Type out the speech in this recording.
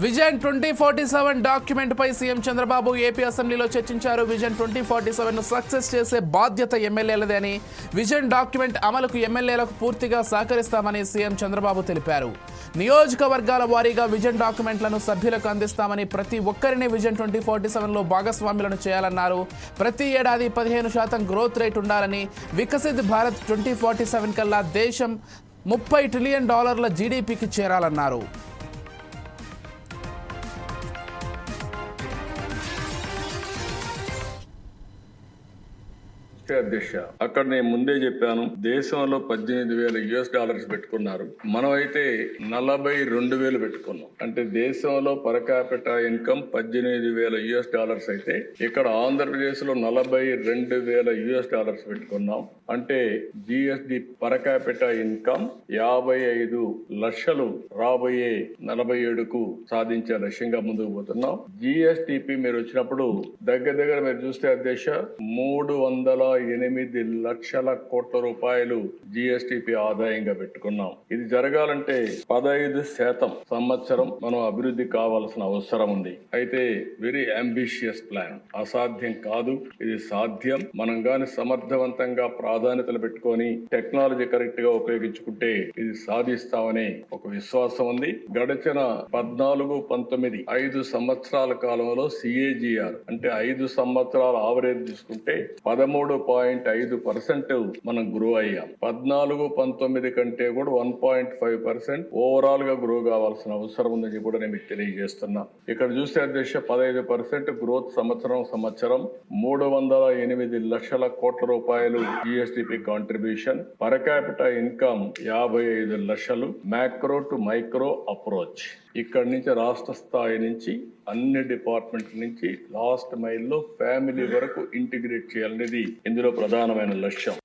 Vision twenty forty seven document పై CM Chandrababu AP అసెంబ్లీలో చర్చించారు. Vision twenty forty seven success చేసే బాధ్యత ఎమ్మెల్యేలదే అని విజన్ డాక్యుమెంట్ అమలుకు ఎమ్మెల్యేలకు పూర్తిగా సహకరిస్తామని సీఎం చంద్రబాబు తెలిపారు. నియోజకవర్గాల వారీగా విజన్ డాక్యుమెంట్లను సభ్యులకు అందిస్తామని ప్రతి ఒక్కరిని విజన్ ట్వంటీ ఫార్టీ సెవెన్లో భాగస్వాములను చేయాలన్నారు. ప్రతి ఏడాది పదిహేను శాతం గ్రోత్ రేట్ ఉండాలని Viksit Bharat twenty forty seven కల్లా దేశం ముప్పై ట్రిలియన్ డాలర్ల జీడీపీకి చేరాలన్నారు. నమస్తే అధ్యక్ష అక్కడ నేను ముందే చెప్పాను. దేశంలో పద్దెనిమిది వేల యుఎస్ డాలర్స్ పెట్టుకున్నారు. మనం అయితే నలభై రెండు వేలు పెట్టుకున్నాం. అంటే దేశంలో పరకాపిట ఇన్కమ్ పద్దెనిమిది వేల యుఎస్ డాలర్స్ అయితే ఇక్కడ ఆంధ్రప్రదేశ్లో నలభై రెండు వేల యుఎస్ డాలర్స్ పెట్టుకున్నాం. అంటే జిఎస్డి పరకాపిట ఇన్కమ్ యాభై ఐదు లక్షలు రాబోయే నలభై ఏడుకు సాధించే లక్ష్యంగా ముందుకు పోతున్నాం. జిఎస్టిపి మీరు వచ్చినప్పుడు దగ్గర దగ్గర మీరు చూస్తే అధ్యక్ష మూడు వందల ఎనిమిది లక్షల కోట్ల రూపాయలు జిఎస్టిపి ఆదాయంగా పెట్టుకున్నాం. ఇది జరగాలంటే పదహైదు శాతం సంవత్సరం మనం అభివృద్ధి కావాల్సిన అవసరం ఉంది. అయితే వెరీ అంబిషియస్ ప్లాన్ అసాధ్యం కాదు. ఇది సాధ్యం. మనం గాని సమర్థవంతంగా ప్రాధాన్యతలు పెట్టుకొని టెక్నాలజీ కరెక్ట్గా ఉపయోగించుకుంటే ఇది సాధిస్తామనే ఒక విశ్వాసం ఉంది. గడిచిన పద్నాలుగు పంతొమ్మిది ఐదు సంవత్సరాల కాలంలో సిఏజిఆర్ అంటే ఐదు సంవత్సరాల ఆవరేజ్ తీసుకుంటే పదమూడు పాయింట్ ఐదు పర్సెంట్ మనం గ్రో అయ్యాం. పద్నాలుగు పంతొమ్మిది కంటే కూడా వన్ పాయింట్ ఫైవ్ పర్సెంట్ ఓవరాల్గా గ్రో కావాల్సిన అవసరం ఉందని కూడా నేను మీకు తెలియజేస్తున్నా. ఇక్కడ చూస్తే అధ్యక్ష పదహైదు పర్సెంట్ గ్రోత్ సంవత్సరం సంవత్సరం మూడు వందల ఎనిమిది లక్షల కోట్ల రూపాయలు GSDP contribution per capita income యాభై ఐదు లక్షలు. మ్యాక్రో టు మైక్రో అప్రోచ్ ఇక్కడి నుంచి రాష్ట్ర స్థాయి నుంచి అన్ని డిపార్ట్మెంట్ నుంచి లాస్ట్ మైల్లో ఫ్యామిలీ వరకు ఇంటిగ్రేట్ చేయాలనేది ఇందులో ప్రధానమైన లక్ష్యం.